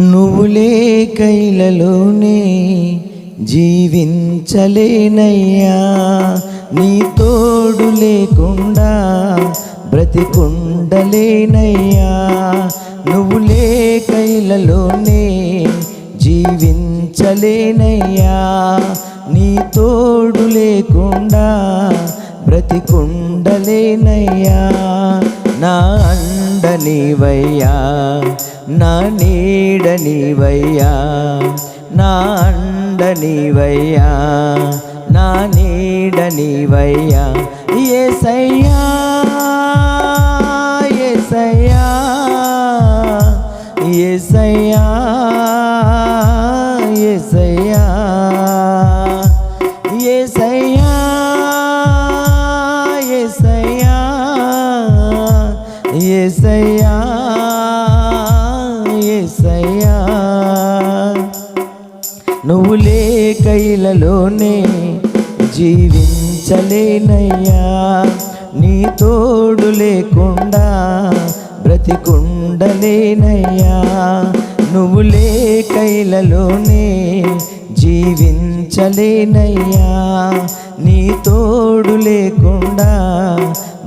నువ్వు లేకైలలోనే జీవించలేనయ్యా. నీ తోడు లేకుండా బ్రతికుండలేనయ్యా. నువ్వు లేకైలలోనే జీవించలేనయ్యా. నీ తోడు లేకుండా బ్రతికుండలేనయ్యా. నా అన్న నీవయ్యా నా నీడ నీవయ్యా నా అండ నీవయ్యా నా నీడ నీవయ్యా ఏసయ్యా ఏసయ్యా ఏసయ్యా ఏసయ్యా. ఏసయ్యా ఏసయ్యా. నువ్వు లేకైలలోనే జీవించలేనయ్యా. నీ తోడు లేకుండా బ్రతికుండలేనయ్యా. నువ్వు లేకైలలోనే జీవించలేనయ్యా. నీ తోడు లేకుండా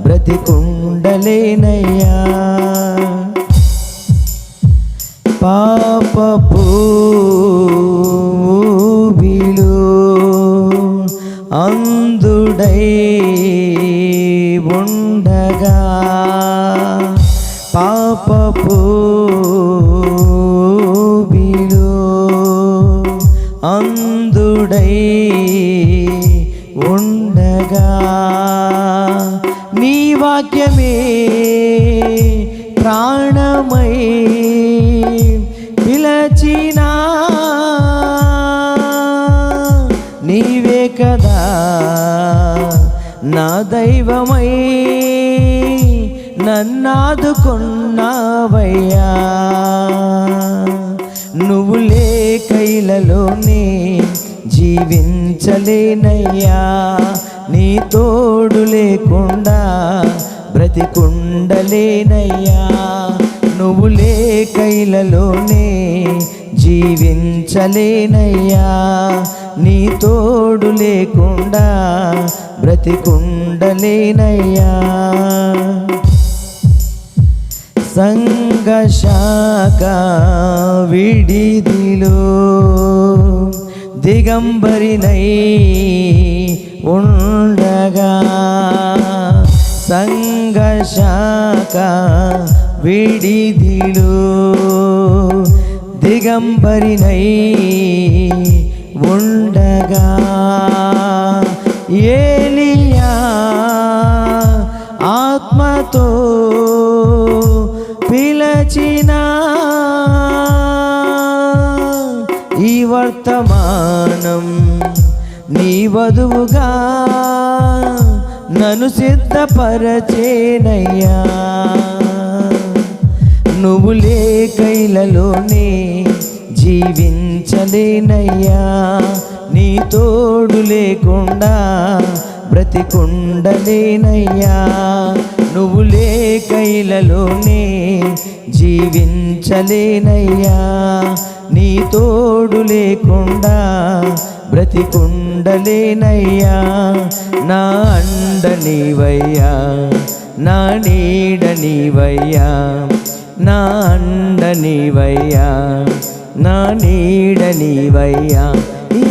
బ్రతికుండలేనయ్యా. పాపపు అందుడై ఉండగా పాపపు ఊబిలో అందుడై ఉండగా నీ వాక్యమే ప్రాణమై నీవే కదా నా దైవమై నన్నాదుకున్నావయ్యా. నువ్వు లేకైలలోనే జీవించలేనయ్యా. నీ తోడు లేకుండా బ్రతికుండలేనయ్యా. నువ్వు లేకైలలోనే జీవించలేనయ్యా. నీ తోడు లేకుండా బ్రతికుండలేనయ్యా. సంగశాఖ విడిదిలో దిగంబరినై ఉండగా సంగశాఖ విడిదిలో దిగంబరినై పిలచిన ఈ వర్తమానం నీ వధువుగా నన్ను సిద్ధపరచేనయ్యా. నువ్వు లేకైలలోనే జీవించలేనయ్యా. నీ తోడు లేకుండా బ్రతికుండలేనయ్యా. నువ్వు లేకైలలోనే జీవించలేనయ్యా నీ తోడు లేకుండా బ్రతికుండలేనయ్యా నా అండ నీవయ్యా నా నీడ నీవయ్యా నా అండ నీవయ్యా నా నీడ నీవయ్యా.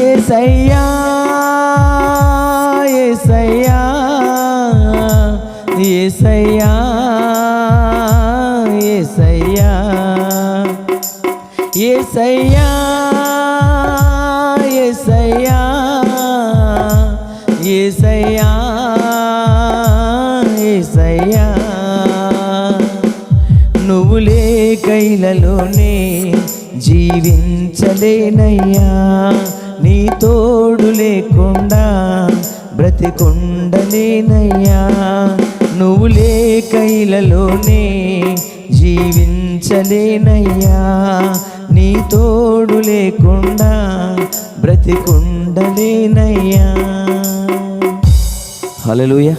ఏసయ్యా ఏసయ్యా ఏసయ్యా. ఏసయ్యా ఏసయ్యా ఏసయ్యా ఏసయ్యా ఏసయ్యా. నువ్వు లేకైలలోనే జీవించలేనయ్యా. నీ తోడు లేకుండా బ్రతికుండలేనయ్యా. నువ్వు లేకైలలోనే జీవించలేనయ్యా. నీ తోడు లేకుండా బ్రతికుండలేనయ్యా. హల్లెలూయా.